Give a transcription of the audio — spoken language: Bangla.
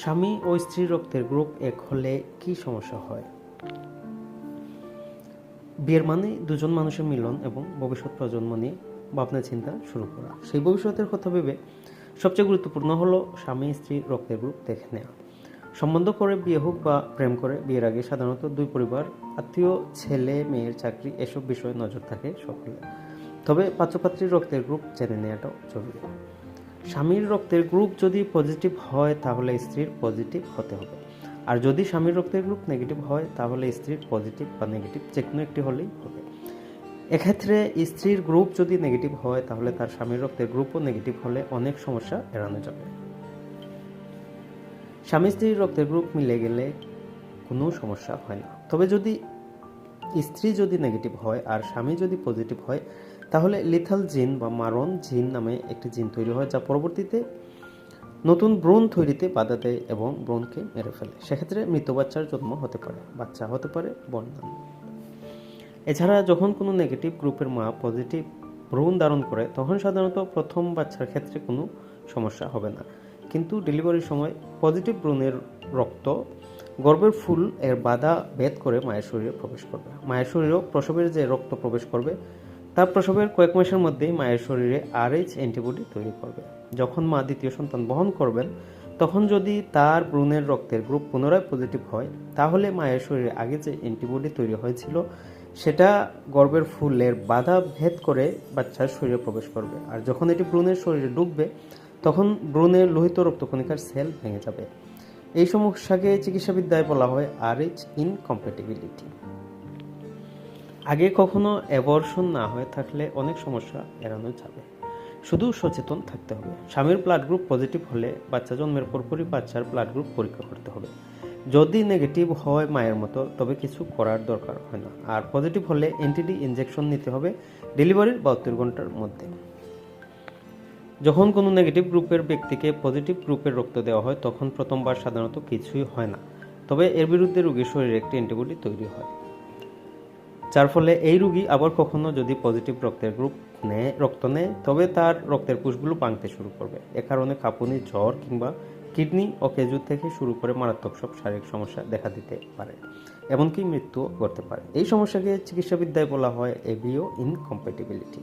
স্বামী ও স্ত্রীর রক্তের গ্রুপ এক হলে কি সমস্যা হয়? বিয়ের মানে দুজন মানুষের মিলন এবং ভবিষ্যৎ প্রজন্ম নিয়ে ভাবনা চিন্তা শুরু করা। সেই ভবিষ্যতের কথা ভেবে সবচেয়ে গুরুত্বপূর্ণ হলো স্বামী স্ত্রী রক্তের গ্রুপ দেখে নেওয়া। সম্বন্ধ করে বিয়ে হোক বা প্রেম করে, বিয়ের আগে সাধারণত দুই পরিবার, আত্মীয়, ছেলে, মেয়ের চাকরি এসব বিষয়ে নজর থাকে সকলে তবে পাত্রপাত্রীর রক্তের গ্রুপ জেনে নেওয়াটাও জরুরি। স্বামীর রক্তের গ্রুপ যদি পজিটিভ হয়, তাহলে স্ত্রীর পজিটিভ হতে হবে। আর যদি স্বামীর রক্তের গ্রুপ নেগেটিভ হয়, তাহলে স্ত্রীর পজিটিভ বা নেগেটিভ যে কোনো একটি হলেই হবে। এক্ষেত্রে স্ত্রীর গ্রুপ যদি নেগেটিভ হয়, তাহলে তার স্বামীর রক্তের গ্রুপও নেগেটিভ হলে অনেক সমস্যা এড়ানো যাবে। স্বামী স্ত্রীর রক্তের গ্রুপ মিলে গেলে কোনো সমস্যা হয় না। তবে যদি স্ত্রী যদি নেগেটিভ হয়, আর স্বামী যদি পজিটিভ হয় তাহলে লিথাল জিন বা মারণ জিন নামে একটি জিন তৈরি হয় যা পরবর্তীতে নতুন ব্রণ তৈরিতে বাধা দেয় এবং ব্রণকে মেরে ফেলে। সেক্ষেত্রে মৃত বাচ্চার জন্ম হতে পারে, বাচ্চা হতে পারে বন্যান এছাড়া যখন কোনো নেগেটিভ গ্রুপের মা পজিটিভ ভ্রূণ ধারণ করে, তখন সাধারণত প্রথম বাচ্চার ক্ষেত্রে কোনো সমস্যা হবে না। কিন্তু ডেলিভারির সময় পজিটিভ ভ্রূণের রক্ত গর্ভের ফুল এর বাধা ভেদ করে মায়ের শরীরে প্রবেশ করবে। মায়ের শরীরেও প্রসবের যে রক্ত প্রবেশ করবে তা প্রসবের কয়েক মাসের মধ্যেই মায়ের শরীরে আরএইচ অ্যান্টিবডি তৈরি করবে। যখন মা দ্বিতীয় সন্তান বহন করবেন, তখন যদি তার ভ্রূণের রক্তের গ্রুপ পুনরায় পজিটিভ হয়, তাহলে মায়ের শরীরে আগে যে অ্যান্টিবডি তৈরি হয়েছিল, সেটা গর্ভের ফুলের বাধা ভেদ করে বাচ্চার শরীরে প্রবেশ করবে। আর যখন এটি ভ্রূণের শরীরে ঢুকবে, তখন ভ্রূণের লোহিত রক্তকণিকার সেল ভেঙে যাবে। এই সমস্যাকে চিকিৎসাবিদ্যায় বলা হয় আরএইচ ইনকম্প্যাটিবিলিটি আগে কখনো অ্যাবর্শন না হয়ে থাকলে অনেক সমস্যা এড়ানো যাবে। শুধু সচেতন থাকতে হবে। স্বামীর ব্লাড গ্রুপ পজিটিভ হলে বাচ্চা জন্মের পরপরই বাচ্চার ব্লাড গ্রুপ পরীক্ষা করতে হবে। যদি নেগেটিভ হয় মায়ের মতো, তবে কিছু করার দরকার হয় না। আর পজিটিভ হলে এনটিডি ইনজেকশন নিতে হবে ডেলিভারির বাহাত্তর ঘণ্টার মধ্যে। যখন কোনো নেগেটিভ গ্রুপের ব্যক্তিকে পজিটিভ গ্রুপের রক্ত দেওয়া হয়, তখন প্রথমবার সাধারণত কিছুই হয় না। তবে এর বিরুদ্ধে রোগীর শরীরে একটি অ্যান্টিবডি তৈরি হয়। যার ফলে এই রুগী আবার কখনো যদি পজিটিভ রক্তের গ্রুপ নেয় রক্ত নেয়, তবে তার রক্তের কোষগুলো পাংতে শুরু করবে। এ কারণে কাঁপুনি, জ্বর কিংবা কিডনি ও খেজুর থেকে শুরু করে মারাত্মক সব শারীরিক সমস্যা দেখা দিতে পারে, এমনকি মৃত্যুও ঘটতে পারে। এই সমস্যাকে চিকিৎসাবিদ্যায় বলা হয় এভিও ইনকম্প্যাটিবিলিটি